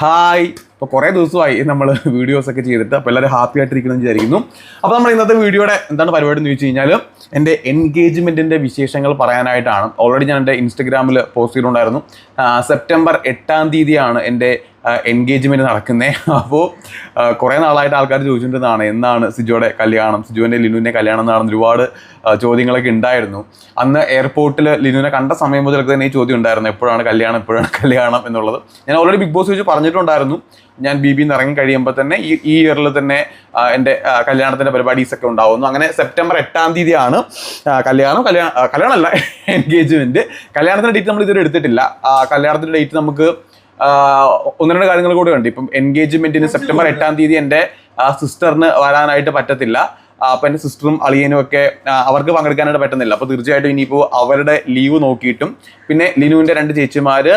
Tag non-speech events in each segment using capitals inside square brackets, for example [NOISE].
Hi. ഇപ്പോൾ കുറേ ദിവസമായി നമ്മൾ വീഡിയോസ് ഒക്കെ ചെയ്തിട്ട് അപ്പോൾ എല്ലാവരും ഹാപ്പി ആയിട്ടിരിക്കുന്നു വിചാരിക്കുന്നു. അപ്പോൾ നമ്മൾ ഇന്നത്തെ വീഡിയോയുടെ എന്താണ് പരിപാടി എന്ന് ചോദിച്ചു കഴിഞ്ഞാൽ എന്റെ എൻഗേജ്മെന്റിന്റെ വിശേഷങ്ങൾ പറയാനായിട്ടാണ്. ഓൾറെഡി ഞാൻ എന്റെ ഇൻസ്റ്റഗ്രാമിൽ പോസ്റ്റ് ചെയ്തിട്ടുണ്ടായിരുന്നു. സെപ്റ്റംബർ എട്ടാം തീയതിയാണ് എന്റെ എൻഗേജ്മെന്റ് നടക്കുന്നത് അപ്പോൾ കുറേ നാളായിട്ട് ആൾക്കാർ ചോദിച്ചിട്ടുണ്ടെന്നാണ് എന്നാണ് സിജോയുടെ കല്യാണം? സിജുവിന്റെ ലിനുവിന്റെ കല്യാണം എന്നാണെന്ന് ഒരുപാട് ചോദ്യങ്ങളൊക്കെ ഉണ്ടായിരുന്നു. അന്ന് എയർപോർട്ടിൽ ലിനുവിനെ കണ്ട സമയം മുതലൊക്കെ തന്നെ ഈ ചോദ്യം ഉണ്ടായിരുന്നു എപ്പോഴാണ് കല്യാണം എപ്പോഴാണ് കല്യാണം എന്നുള്ളത്. ഞാൻ ഓൾറെഡി ബിഗ് ബോസ് വെച്ച് പറഞ്ഞിട്ടുണ്ടായിരുന്നു. ഞാൻ ബി ബിന്ന് ഇറങ്ങി കഴിയുമ്പോൾ തന്നെ ഈ ഈ ഇയറിൽ തന്നെ എന്റെ കല്യാണത്തിന്റെ പരിപാടീസ് ഒക്കെ ഉണ്ടാവുന്നു. അങ്ങനെ സെപ്റ്റംബർ എട്ടാം തീയതിയാണ് കല്യാണം. കല്യാണം കല്യാണമല്ല എൻഗേജ്മെന്റ് കല്യാണത്തിന്റെ ഡേറ്റ് നമ്മൾ ഇതുവരെ എടുത്തിട്ടില്ല. കല്യാണത്തിന്റെ ഡേറ്റ് നമുക്ക് ഒന്ന് രണ്ട് കാര്യങ്ങൾ കൂടി ഉണ്ട് ഇപ്പം എൻഗേജ്മെന്റിന് സെപ്റ്റംബർ എട്ടാം തീയതി എന്റെ സിസ്റ്ററിന് വരാനായിട്ട് പറ്റത്തില്ല. അപ്പൊ എന്റെ സിസ്റ്ററും അളിയനും ഒക്കെ അവർക്ക് പങ്കെടുക്കാനായിട്ട് പറ്റുന്നില്ല. അപ്പോൾ തീർച്ചയായിട്ടും ഇനിയിപ്പോൾ അവരുടെ ലീവ് നോക്കിയിട്ടും. പിന്നെ ലിനുവിന്റെ രണ്ട് ചേച്ചിമാര്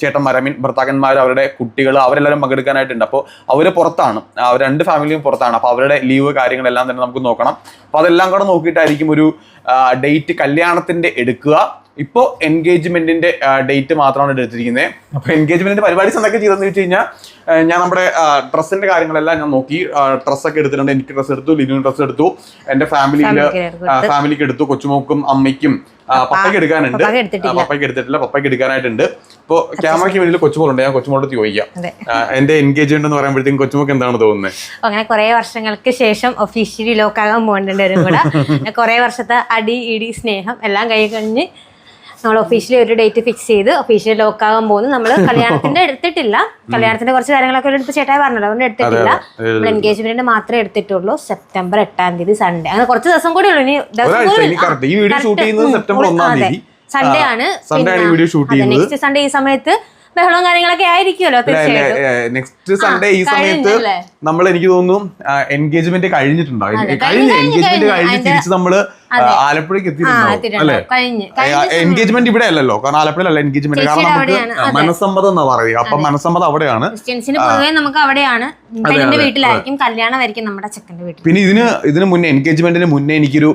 ചേട്ടന്മാർ ഐ മീൻ ഭർത്താക്കന്മാർ അവരുടെ കുട്ടികൾ അവരെല്ലാവരും പങ്കെടുക്കാനായിട്ടുണ്ട്. അപ്പോൾ അവർ പുറത്താണ്. അവർ രണ്ട് ഫാമിലിയും പുറത്താണ്. അപ്പോൾ അവരുടെ ലീവ് കാര്യങ്ങളെല്ലാം തന്നെ നമുക്ക് നോക്കണം. അപ്പോൾ അതെല്ലാം കൂടെ നോക്കിയിട്ടായിരിക്കും ഒരു ഡേറ്റ് കല്യാണത്തിന്റെ എടുക്കുക. ഇപ്പോൾ എൻഗേജ്മെന്റിന്റെ ഡേറ്റ് മാത്രമാണ് എടുത്തിരിക്കുന്നത്. അപ്പോൾ എൻഗേജ്മെന്റിന്റെ പരിപാടി എന്തൊക്കെ ചെയ്തെന്ന് വെച്ച് കഴിഞ്ഞാൽ ഞാൻ നമ്മുടെ ഡ്രസ്സിന്റെ കാര്യങ്ങളെല്ലാം ഞാൻ നോക്കി. ഡ്രസ്സൊക്കെ എടുത്തിട്ടുണ്ട്. എനിക്ക് ഡ്രസ്സ് എടുത്തു ലിനു ഡ്രസ്സ് എടുത്തു. എന്റെ ഫാമിലിയിൽ ഫാമിലിക്ക് എടുത്തു. കൊച്ചുമോക്കും അമ്മയ്ക്കും പപ്പയ്ക്ക് എടുക്കാനുണ്ട്. പപ്പയ്ക്ക് എടുത്തിട്ടില്ല. പപ്പയ്ക്ക് എടുക്കാനായിട്ടുണ്ട്. ഇപ്പോൾ ക്യാമറയ്ക്ക് വേണ്ടി കൊച്ചുമോളുണ്ട്. ഞാൻ കൊച്ചുമോളോട് ചോദിക്കാം. എന്റെ എന്റെ എൻഗേജ്മെന്റ് എന്ന് പറയുമ്പോഴത്തേക്കും കൊച്ചുമോക്ക് എന്താണ് തോന്നുന്നത് അങ്ങനെ കുറെ വർഷങ്ങൾക്ക് ശേഷം ഒഫീഷ്യലി ലോക്കാകാൻ പോകേണ്ടവരും കൂടെ. [LAUGHS] കുറെ വർഷത്തെ അടി ഇടി സ്നേഹം എല്ലാം കൈ കഴിഞ്ഞ് നമ്മൾ ഒഫീഷ്യലി ഒരു ഡേറ്റ് ഫിക്സ് ചെയ്ത് ഒഫീഷ്യൽ ലോക്ക് ആകാൻ പോകുന്നു. നമ്മൾ [LAUGHS] കല്യാണത്തിന്റെ എടുത്തിട്ടില്ല. കല്യാണത്തിന്റെ കുറച്ച് കാര്യങ്ങളൊക്കെ എടുത്ത് ചേട്ടായി പറഞ്ഞല്ലോ. അതുകൊണ്ട് എടുത്തിട്ടില്ല. നമ്മൾ എൻഗേജ്മെന്റിന്റെ മാത്രമേ എടുത്തിട്ടുള്ളൂ. സെപ്റ്റംബർ എട്ടാം തീയതി സൺഡേ അങ്ങനെ കുറച്ച് ദിവസം കൂടി ഉള്ളൂ. ഇനി ദിവസം സൺഡേ ആണ്. നെക്സ്റ്റ് സൺഡേ ഈ സമയത്ത് ബഹളവും കാര്യങ്ങളൊക്കെ ആയിരിക്കുമല്ലോ തീർച്ചയായിട്ടും. നെക്സ്റ്റ് സൺഡേ ഈ സമയത്ത് നമ്മൾ എനിക്ക് തോന്നുന്നു എൻഗേജ്മെന്റ് കഴിഞ്ഞിട്ടുണ്ടാവും കഴിഞ്ഞ് എൻഗേജ്മെന്റ് കഴിഞ്ഞ് തിരിച്ച് നമ്മൾ. ആലപ്പുഴയ്ക്ക് കഴിഞ്ഞ്. എൻഗേജ്മെന്റ് ഇവിടെ അല്ലല്ലോ കാരണം ആലപ്പുഴയിലല്ല എൻഗേജ്മെന്റ് കാരണം നമുക്ക്. മനസ്സമ്മതം എന്നാ പറയുക. അപ്പൊ മനസ്സമ്മതം അവിടെയാണ്. ക്രിസ്ത്യൻസിന് പൊതുവെ നമുക്ക് അവിടെയാണ്. പെണ്ണിന്റെ വീട്ടിലായിരിക്കും കല്യാണമായിരിക്കും നമ്മുടെ ചെക്കന്റെ വീട്ടിൽ. പിന്നെ ഇതിന് ഇതിന് മുന്നേ എൻഗേജ്മെന്റിന് മുന്നേ എനിക്കൊരു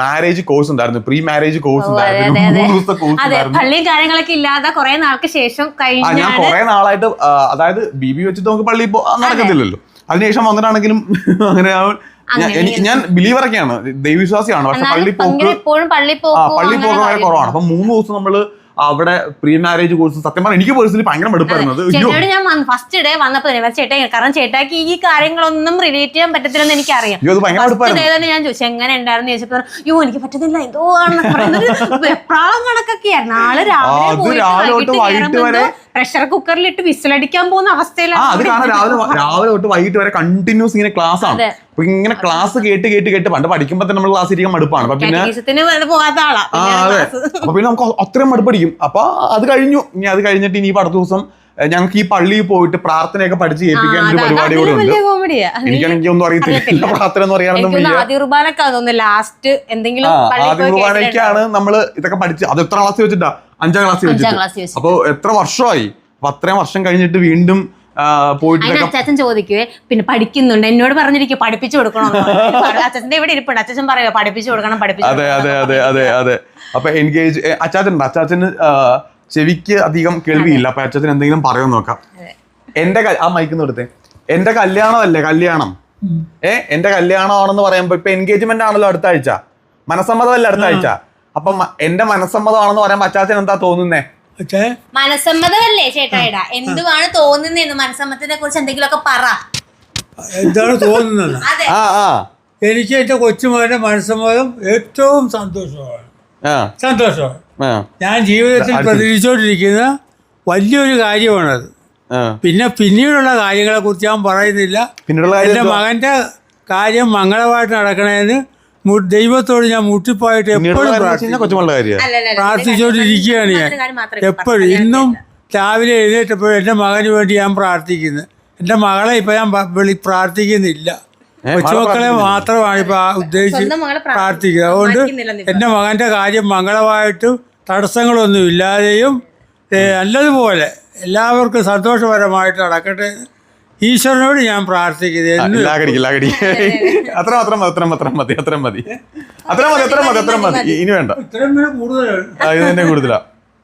മാരേജ് കോഴ്സ് ഉണ്ടായിരുന്നു. പ്രീ മാരേജ് കോഴ്സ് ഉണ്ടായിരുന്നു. അതെ, പള്ളിയും കാര്യങ്ങളൊക്കെ ഇല്ലാതെ കുറെ നാൾക്ക് ശേഷം ആ ഞാൻ കുറെ നാളായിട്ട് അതായത് ബി ബി വെച്ചിട്ട് നമുക്ക് പള്ളി നടക്കത്തില്ലല്ലോ. അതിനുശേഷം വന്നിട്ടാണെങ്കിലും അങ്ങനെ ഞാൻ- എനിക്ക് ബിലീവറൊക്കെയാണ്. ദൈവവിശ്വാസിയാണ്. പക്ഷെ പള്ളി പോക്ക് എപ്പോഴും പള്ളി പോകും പള്ളി പോക്ക് വളരെ. കുറവാണ്. അപ്പൊ മൂന്ന് ദിവസം നമ്മൾ അവിടെ പ്രീ മാരേജ് കോഴ്സ് സത്യം പറഞ്ഞാൽ എനിക്ക് പേഴ്സണലി ഭയങ്കര മടുപ്പായിരുന്നു ചേട്ടനോട് ഞാൻ ഫസ്റ്റ് ഡേ വന്നപ്പോ തന്നെ ചേട്ടാ കാരണം ചേട്ടാക്ക് ഈ കാര്യങ്ങളൊന്നും റിലേറ്റ് ചെയ്യാൻ പറ്റത്തില്ലെന്ന് എനിക്കറിയാം. അറിയാം ഫസ്റ്റ് ഡേ തന്നെ ഞാൻ ചോദിച്ചു എങ്ങനെ ഉണ്ടായിരുന്നു? ചോദിച്ചപ്പോ യോ എനിക്ക് പറ്റുന്നില്ല എന്തോ ആണെന്നൊക്കെ. പറയുന്നത് വെപ്രാളം കണക്കൊക്കെയായിരുന്നു. നാളെ രാവിലെ അത് പോയിട്ട് വൈകിട്ട് വരെ- പ്രഷർ കുക്കറിലിട്ട് വിസിലടിക്കാൻ പോകുന്ന അത് അവസ്ഥയിലാണ് കാരണം രാവിലെ രാവിലെ തൊട്ട് വൈകിട്ട് വരെ കണ്ടിന്യൂസ് ഇങ്ങനെ ക്ലാസ് ആണ്. അപ്പൊ ഇങ്ങനെ ക്ലാസ് കേട്ട് കേട്ട് കേട്ട് പണ്ട് പഠിക്കുമ്പോ തന്നെ നമ്മൾ ക്ലാസ് ഇരിക്കാൻ മടുപ്പാണ്. അപ്പൊ പിന്നെ പോകാത്ത ആളാ. പിന്നെ. അപ്പൊ പിന്നെ നമുക്ക് അത്രയും മടുപ്പടിക്കും. അപ്പൊ അത് കഴിഞ്ഞു. ഇനി അത് കഴിഞ്ഞിട്ട് ഇനി അടുത്ത ദിവസം ഞങ്ങൾക്ക് ഈ പള്ളിയിൽ പോയിട്ട് പ്രാർത്ഥനയൊക്കെ പഠിച്ച് ഏൽപ്പിക്കാൻ ഒരു പരിപാടി കൂടെ ഉണ്ട് എനിക്കാണെങ്കിൽ ഒന്നും അറിയത്തില്ല. പ്രാർത്ഥന എന്ന് പറയാനൊന്നും ആദ്യ ലാസ്റ്റ് എന്തെങ്കിലും ആദ്യ കുർബാനയ്ക്കാണ് നമ്മൾ ഇതൊക്കെ പഠിച്ച് അത് എത്ര ക്ലാസ് വെച്ചിട്ടാ? അഞ്ചാം ക്ലാസ് അഞ്ചാം വെച്ചിട്ട്. ക്ലാസ് അപ്പൊ എത്ര വർഷമായി? അപ്പൊ അത്രയും വർഷം കഴിഞ്ഞിട്ട് വീണ്ടും അച്ഛൻ പോയിട്ട് അച്ചാച്ചൻ ചോദിക്കുവേ പിന്നെ പഠിക്കുന്നുണ്ട്? എന്നോട് പറഞ്ഞിരിക്കും പഠിപ്പിച്ചു കൊടുക്കണം? അച്ഛന്റെ ഇവിടെ ഇരിപ്പുണ്ട്. അച്ഛൻ പറയുക പഠിപ്പിച്ചു കൊടുക്കണം പഠിപ്പിച്ചു അതെ അതെ അതെ അതെ അതെ. അപ്പൊ എൻഗേജ് അച്ചാച്ചൻ അച്ചാച്ചന് ചെവിക്ക് അധികം കേൾവിയില്ല. അപ്പൊ അച്ഛത്തിന് എന്തെങ്കിലും പറയാൻ നോക്കാം. അതെ. എന്റെ ആ മൈക്ക് കൊടുത്തേ. എന്റെ കല്യാണമല്ലേ? കല്യാണം. ഏ? എന്റെ കല്യാണമാണെന്ന് പറയുമ്പോ ഇപ്പൊ എൻഗേജ്മെന്റ് ആണല്ലോ അടുത്ത ആഴ്ച. മനസ്സമ്മതമല്ലേ അടുത്ത ആഴ്ച? അപ്പൊ എന്റെ മനസ്സമ്മതമാണെന്ന് പറയുമ്പോ അച്ചാച്ചൻ എന്താ തോന്നുന്നേ? മനസ്സമ്മതമല്ലേ ചേട്ടായിടാ? എന്തുവാണ് തോന്നുന്നതെന്ന് മനസ്സമ്മതത്തിനെ കുറിച്ച് എന്തെങ്കിലുമൊക്കെ പറ. എന്താണ് തോന്നുന്നത്? അതെ. ആ ആ. എനിക്ക് എന്റെ കൊച്ചുമാരുടെ മനസ്സമ്മതം ഏറ്റവും സന്തോഷമാണ്. ആ. സന്തോഷമാണ്. ഞാൻ ജീവിതത്തിൽ. പ്രതീക്ഷിച്ചുകൊണ്ടിരിക്കുന്ന വലിയൊരു കാര്യമാണത്. പിന്നെ പിന്നീടുള്ള കാര്യങ്ങളെ കുറിച്ച് ഞാൻ പറയുന്നില്ല. എന്റെ മകന്റെ എന്റെ എന്തുവാ? മകന്റെ കാര്യം മംഗളമായിട്ട് നടക്കണേന്ന് ദൈവത്തോട് ഞാൻ മുട്ടിപ്പോയിട്ട് എപ്പോഴും പ്രാർത്ഥിച്ചോണ്ടിരിക്കുകയാണ് പ്രാർത്ഥിച്ചുകൊണ്ടിരിക്കുകയാണ് ഞാൻ എപ്പോഴും ഇന്നും രാവിലെ എഴുന്നേറ്റപ്പോഴും എന്റെ മകന് വേണ്ടി ഞാൻ പ്രാർത്ഥിക്കുന്നു. എന്റെ മകളെ ഇപ്പം ഞാൻ വിളി പ്രാർത്ഥിക്കുന്നില്ല. കൊച്ചുമക്കളെ മാത്രമാണ് ഇപ്പം ഉദ്ദേശിച്ച് പ്രാർത്ഥിക്കുന്നത് അതുകൊണ്ട് എന്റെ മകന്റെ എന്റെ മകന്റെ കാര്യം മംഗളമായിട്ടും തടസ്സങ്ങളൊന്നും ഇല്ലാതെയും ഏ, നല്ലതുപോലെ എല്ലാവർക്കും സന്തോഷപരമായിട്ട് നടക്കട്ടെ. ഈശ്വരനോട് ഞാൻ പ്രാർത്ഥിക്കുന്നത് അത്ര മാത്രം മതി അത്ര മാത്രം മതി അത്ര മതി അത്ര മതി. അത്ര മതി അത്ര മതി ഇനി വേണ്ട. ഇത് തന്നെ കൂടുതലാ.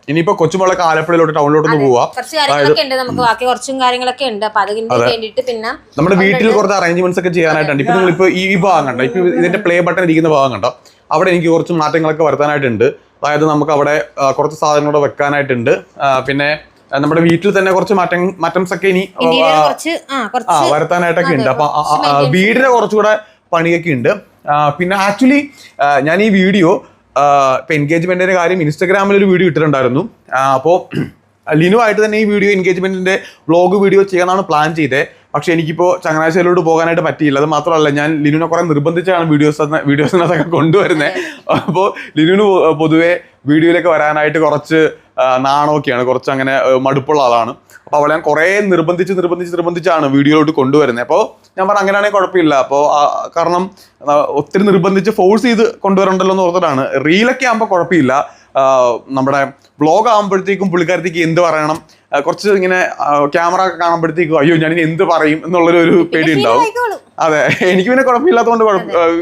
ഇനിയിപ്പോ കൊച്ചുമോളൊക്കെ ആലപ്പുഴയിലോട്ട് ടൗണിലോട്ട് പോവാ. കുറച്ച് കാര്യങ്ങളൊക്കെ ഉണ്ട് നമുക്ക് ബാക്കി കുറച്ചും കാര്യങ്ങളൊക്കെ ഉണ്ട്. അപ്പൊ അതിന് വേണ്ടിയിട്ട് പിന്നെ നമ്മുടെ വീട്ടിൽ കുറച്ച് അറേഞ്ച്മെന്റ്സ് ഒക്കെ ചെയ്യാനായിട്ടുണ്ട്. ഇപ്പൊ നിങ്ങൾ ഇപ്പൊ ഈ ഭാഗം കണ്ടോ? ഇപ്പൊ ഇതിന്റെ പ്ലേ ബട്ടൺ ഇരിക്കുന്ന ഭാഗം കണ്ടോ? അവിടെ എനിക്ക് കുറച്ച് മാറ്റങ്ങളൊക്കെ വരുത്താനായിട്ടുണ്ട്. അതായത് നമുക്ക് അവിടെ കുറച്ച് സാധനങ്ങളോട് വെക്കാനായിട്ടുണ്ട്. പിന്നെ നമ്മുടെ വീട്ടിൽ തന്നെ കുറച്ച് മാറ്റം മാറ്റംസ് ഒക്കെ ഇനി വരുത്താനായിട്ടൊക്കെ ഉണ്ട്. അപ്പൊ വീടിന് വീടിന്റെ കുറച്ചുകൂടെ പണിയൊക്കെ ഉണ്ട്. പിന്നെ ആക്ച്വലി ഞാൻ ഈ വീഡിയോ ഇപ്പൊ എൻഗേജ്മെന്റിന്റെ കാര്യം ഇൻസ്റ്റാഗ്രാമിൽ ഒരു വീഡിയോ ഇട്ടിട്ടുണ്ടായിരുന്നു. അപ്പോ [CLEARS THROAT] ലിനു ആയിട്ട് തന്നെ ഈ വീഡിയോ എൻഗേജ്മെന്റിന്റെ വ്ളോഗ് വീഡിയോ ചെയ്യാനാണ് പ്ലാൻ ചെയ്തത് പക്ഷെ എനിക്കിപ്പോ ചങ്ങനാശ്ശേരിയിലോട്ട് പോകാനായിട്ട് പറ്റിയില്ല. അത് മാത്രമല്ല ഞാൻ ലിനുവിനെ കുറെ നിർബന്ധിച്ചാണ് വീഡിയോസ് വീഡിയോസിനകത്തൊക്കെ കൊണ്ടുവരുന്നത് അപ്പോൾ ലിനുവിന് പൊതുവേ വീഡിയോയിലേക്ക് വരാനായിട്ട് കുറച്ച് നാണമൊക്കെയാണ്. കുറച്ച് അങ്ങനെ മടുപ്പുള്ള ആളാണ്. അപ്പോൾ അവളെ ഞാൻ കുറേ നിർബന്ധിച്ച് നിർബന്ധിച്ച് നിർബന്ധിച്ചാണ് വീഡിയോയിലോട്ട് കൊണ്ടുവരുന്നത് അപ്പോൾ ഞാൻ പറഞ്ഞ അങ്ങനെയാണെങ്കിൽ കുഴപ്പമില്ല. അപ്പോൾ കാരണം ഒത്തിരി നിർബന്ധിച്ച് ഫോഴ്സ് ചെയ്ത് കൊണ്ടുവരണ്ടല്ലോ എന്ന് ഓർത്തിട്ടാണ്. റീലൊക്കെ ആകുമ്പോൾ കുഴപ്പമില്ല. നമ്മുടെ വ്ളോഗ് ആകുമ്പോഴത്തേക്കും പുള്ളിക്കാരത്തേക്ക് എന്ത് പറയണം? കുറച്ച് ഇങ്ങനെ ക്യാമറ കാണുമ്പോഴത്തേക്കും അയ്യോ ഞാൻ ഇനി എന്ത് പറയും എന്നുള്ളൊരു ഒരു പേടി ഉണ്ടാവും. അതെ എനിക്ക് പിന്നെ കുഴപ്പമില്ലാത്തതുകൊണ്ട്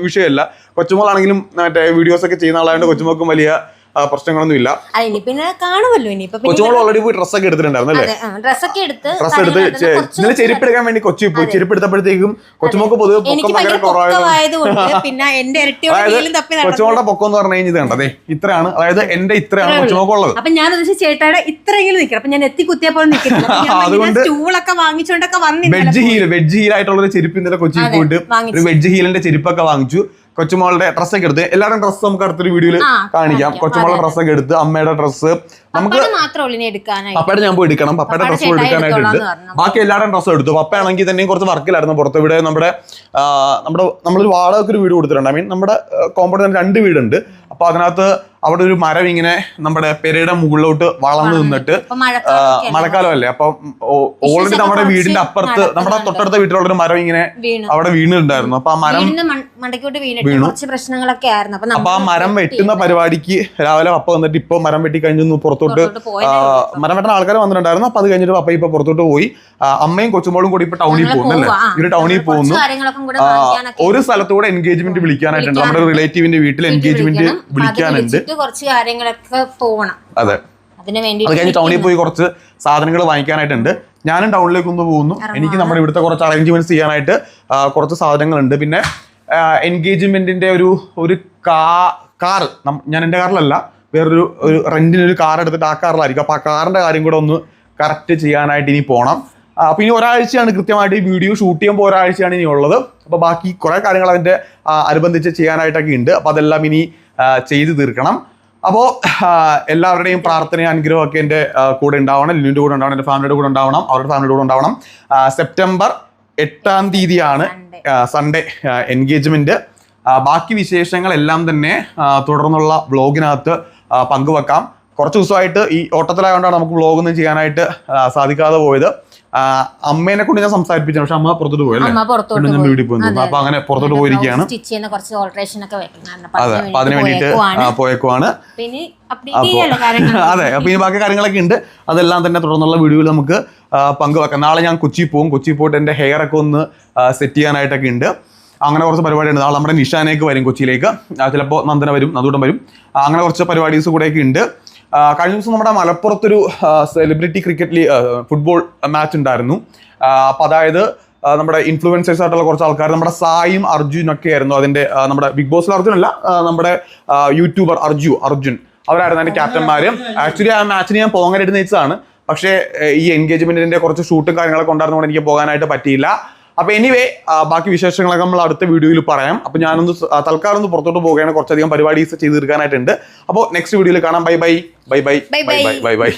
വിഷയമല്ല. കൊച്ചുമോളാണെങ്കിലും മറ്റേ വീഡിയോസ് ഒക്കെ ചെയ്യുന്ന ആളായതുകൊണ്ട് കൊച്ചുമോൾക്കും വലിയ ആ, പ്രശ്നങ്ങളൊന്നും ഇല്ല. ഇനി പിന്നെ കാണുമല്ലോ കൊച്ചുമോൾ ഓൾറെഡി പോയി ഡ്രസ്സൊക്കെ എടുത്തിട്ടുണ്ടായിരുന്നു അല്ലേ ഡ്രസ്സൊക്കെ എടുത്ത് ഡ്രസ്സ് എടുത്ത് ഇന്നലെ ചെരുപ്പ് എടുക്കാൻ വേണ്ടി കൊച്ചി പോയി. ചെരുപ്പ് എടുത്തപ്പോഴത്തേക്കും കൊച്ചുമോക്ക് പൊതുവെ പൊക്കം ഭയങ്കര പിന്നെ എന്റെ തപ്പി കൊച്ചുമോളുടെ പൊക്കം എന്ന് പറഞ്ഞു കഴിഞ്ഞാൽ ഇതാണ് ഇത്രയാണ്. അതായത് എന്റെ ഇത്രയാണ് കൊച്ചുമോക്കുള്ളത്. അപ്പൊ ഞാൻ ഉദ്ദേശിച്ച ചേട്ടായുടെ ഇത്രയെങ്കിലും നിൽക്കണം. അപ്പൊ ഞാൻ എത്തി കുത്തിയ പോലെ അതുകൊണ്ട് വാങ്ങിച്ചോണ്ടൊക്കെ വന്നില്ല വെജ് ഹീൽ വെജ് ഹീൽ ആയിട്ടുള്ള ഒരു ചെരുപ്പ് ഇന്നലെ കൊച്ചിയിൽ പോയിട്ട് വെജ് ഹീലിന്റെ ചെരുപ്പൊക്കെ വാങ്ങിച്ചു. കൊച്ചുമോളുടെ ഡ്രസ്സൊക്കെ എടുത്ത് എല്ലാവരും ഡ്രസ്സ് നമുക്ക് അടുത്തൊരു വീഡിയോയിൽ കാണിക്കാം. കൊച്ചുമോളുടെ ഡ്രസ്സൊക്കെ എടുത്ത് അമ്മയുടെ ഡ്രസ്സ് നമുക്ക് പപ്പയുടെ ഞാൻ പോയി എടുക്കണം. പപ്പയുടെ ഡ്രസ്സ് എടുക്കാനായിട്ട് എടുക്കാനായിട്ടുണ്ട് ബാക്കി എല്ലാവരും ഡ്രസ്സ് എടുത്തു. പപ്പ ആണെങ്കിൽ തന്നെയും കുറച്ച് വർക്കിലായിരുന്നു പുറത്ത്. ഇവിടെ നമ്മുടെ നമ്മുടെ നമ്മളൊരു വാടകയ്ക്ക് ഒരു വീട് കൊടുത്തിട്ടുണ്ട്. ഐ മീൻ നമ്മുടെ കോമ്പൗണ്ടിൽ രണ്ട് വീടുണ്ട്. അപ്പൊ അതിനകത്ത് അവിടെ ഒരു മരം ഇങ്ങനെ നമ്മുടെ പെരയുടെ മുകളിലോട്ട് വളർന്നു നിന്നിട്ട് മഴക്കാലം അല്ലേ? മഴക്കാലമല്ലേ? അപ്പൊ ഓൾറെഡി നമ്മുടെ വീടിന്റെ അപ്പുറത്ത് നമ്മുടെ. തൊട്ടടുത്ത വീട്ടിലുള്ള ഒരു മരം ഇങ്ങനെ അവിടെ വീണിട്ടുണ്ടായിരുന്നു അപ്പൊ ആ മരം വീണു പ്രശ്നങ്ങളൊക്കെ ആയിരുന്നു. അപ്പൊ ആ മരം വെട്ടുന്ന പരിപാടിക്ക് രാവിലെ പപ്പ വന്നിട്ട് ഇപ്പൊ മരം വെട്ടി കഴിഞ്ഞു പുറത്തോട്ട്. മരം വെട്ടുന്ന ആൾക്കാർ വന്നിട്ടുണ്ടായിരുന്നു. അപ്പൊ അത് കഴിഞ്ഞിട്ട് പപ്പ ഇപ്പൊ പുറത്തോട്ട് പോയി. അമ്മയും കൊച്ചുമോളും കൂടി ഇപ്പൊ ടൗണിൽ പോകുന്നല്ലേ. ഇവർ ടൗണിൽ പോകുന്നു. ഒരു സ്ഥലത്തൂടെ എൻഗേജ്മെന്റ് വിളിക്കാനായിട്ടുണ്ട്. നമ്മുടെ റിലേറ്റീവിന്റെ വീട്ടിൽ എൻഗേജ്മെന്റ് വിളിക്കാനുണ്ട്. വിളിച്ചിട്ട് കുറച്ച് കാര്യങ്ങളൊക്കെ പോകണം അതെ. അതിന് വേണ്ടി അത് കഴിഞ്ഞ് ടൗണിൽ പോയി കുറച്ച് സാധനങ്ങൾ വാങ്ങിക്കാനായിട്ടുണ്ട്. ഞാനും ടൗണിലേക്ക് ഒന്ന് പോകുന്നു. എനിക്ക് നമ്മുടെ ഇവിടുത്തെ കുറച്ച് അറേഞ്ച്മെന്റ്സ് ചെയ്യാനായിട്ട് കുറച്ച് സാധനങ്ങളുണ്ട്. പിന്നെ എൻഗേജ്മെന്റിന്റെ ഒരു ഒരു കാ കാർ ഞാൻ എന്റെ കാറിലല്ല. വേറൊരു ഒരു റെന്റിന് ഒരു കാർ എടുത്തിട്ട് ആ കാറിലായിരിക്കും. അപ്പൊ ആ കാറിന്റെ കാര്യം കൂടെ ഒന്ന് കറക്റ്റ് ചെയ്യാനായിട്ട് ഇനി പോകണം അപ്പൊ ഇനി ഒരാഴ്ചയാണ് കൃത്യമായിട്ട് ഈ വീഡിയോ ഷൂട്ട് ചെയ്യുമ്പോൾ ഒരാഴ്ചയാണ് ഇനി ഉള്ളത്. അപ്പൊ ബാക്കി കുറെ കാര്യങ്ങൾ അതിന്റെ അനുബന്ധിച്ച് ചെയ്യാനായിട്ടൊക്കെ ഉണ്ട്. അപ്പൊ അതെല്ലാം ഇനി ചെയ്തു തീർക്കണം. അപ്പോൾ എല്ലാവരുടെയും പ്രാർത്ഥനയും അനുഗ്രഹമൊക്കെ എന്റെ കൂടെ ഉണ്ടാവണം. ലിനുവിന്റെ കൂടെ ഉണ്ടാവണം എന്റെ ഫാമിലിയുടെ കൂടെ ഉണ്ടാവണം അവരുടെ ഫാമിലിയുടെ കൂടെ ഉണ്ടാവണം. സെപ്റ്റംബർ എട്ടാം തീയതിയാണ് സൺഡേ എൻഗേജ്മെന്റ് ബാക്കി വിശേഷങ്ങളെല്ലാം തന്നെ തുടർന്നുള്ള വ്ളോഗിനകത്ത് ആ, പങ്കുവെക്കാം. കുറച്ച് ദിവസമായിട്ട് ഈ ഓട്ടത്തിലായതുകൊണ്ടാണ് നമുക്ക് വ്ളോഗ് ഒന്നും ചെയ്യാനായിട്ട് സാധിക്കാതെ പോയത്. അമ്മേനെ കൊണ്ട് ഞാൻ സംസാരിപ്പിച്ചു പക്ഷെ അമ്മ പുറത്തോട്ട് പോയല്ലേ ഞാൻ. വീട്ടിൽ പോയി അപ്പൊ അങ്ങനെ പുറത്തോട്ട് പോയിരിക്കുകയാണ്. അതെ അപ്പൊ അതിന് വേണ്ടിട്ട് പോയേക്കുവാണ്. [LAUGHS] അതെ അപ്പൊ ഇനി ബാക്കി കാര്യങ്ങളൊക്കെ ഉണ്ട്. അതെല്ലാം തന്നെ തുടർന്നുള്ള വീഡിയോയിൽ നമുക്ക് പങ്കുവെക്കാം. നാളെ ഞാൻ കൊച്ചി പോകും കൊച്ചി പോയിട്ട് എന്റെ ഹെയർ ഒക്കെ ഒന്ന് സെറ്റ് ചെയ്യാനായിട്ടൊക്കെ ഉണ്ട്. അങ്ങനെ കുറച്ച് പരിപാടിയുണ്ട്. നാളെ നമ്മുടെ നിഷാനേക്ക് വരും കൊച്ചിയിലേക്ക്. ചിലപ്പോൾ നന്ദന വരും നന്ദൂടം വരും. അങ്ങനെ കുറച്ച് പരിപാടീസ് കൂടെയൊക്കെ ഉണ്ട്. കഴിഞ്ഞ ദിവസം നമ്മുടെ മലപ്പുറത്തൊരു സെലിബ്രിറ്റി ക്രിക്കറ്റ് ഫുട്ബോൾ മാച്ച് ഉണ്ടായിരുന്നു. അപ്പോൾ അപ്പൊ അതായത് നമ്മുടെ ഇൻഫ്ലുവൻസേഴ്സ് ആയിട്ടുള്ള കുറച്ച് ആൾക്കാർ നമ്മുടെ സായും അർജുനൊക്കെ ആയിരുന്നു അതിന്റെ നമ്മുടെ ബിഗ് ബോസിൽ അർജുൻ അല്ല നമ്മുടെ യൂട്യൂബർ അർജു അർജുൻ. അവരായിരുന്നു അതിന്റെ ക്യാപ്റ്റന്മാര് ആക്ച്വലി ആ മാച്ചിന് ഞാൻ പോകാനായിട്ട് നയിച്ചതാണ്. പക്ഷേ ഈ എൻഗേജ്മെന്റിന്റെ കുറച്ച് ഷൂട്ടും കാര്യങ്ങളൊക്കെ ഉണ്ടായിരുന്നതുകൊണ്ട് എനിക്ക് പോകാനായിട്ട് പറ്റിയില്ല. അപ്പൊ എനിവേ ബാക്കി വിശേഷങ്ങളൊക്കെ നമ്മൾ അടുത്ത വീഡിയോയിൽ പറയാം. അപ്പോൾ ഞാനൊന്ന് തൽക്കാലം ഒന്ന് പുറത്തോട്ട് പോവുകയാണ്. കുറച്ചധികം പരിപാടീസ് ചെയ്ത് തീർക്കാനായിട്ടുണ്ട്. അപ്പോൾ നെക്സ്റ്റ് വീഡിയോയിൽ കാണാം. Bye bye bye bye bye bye bye bye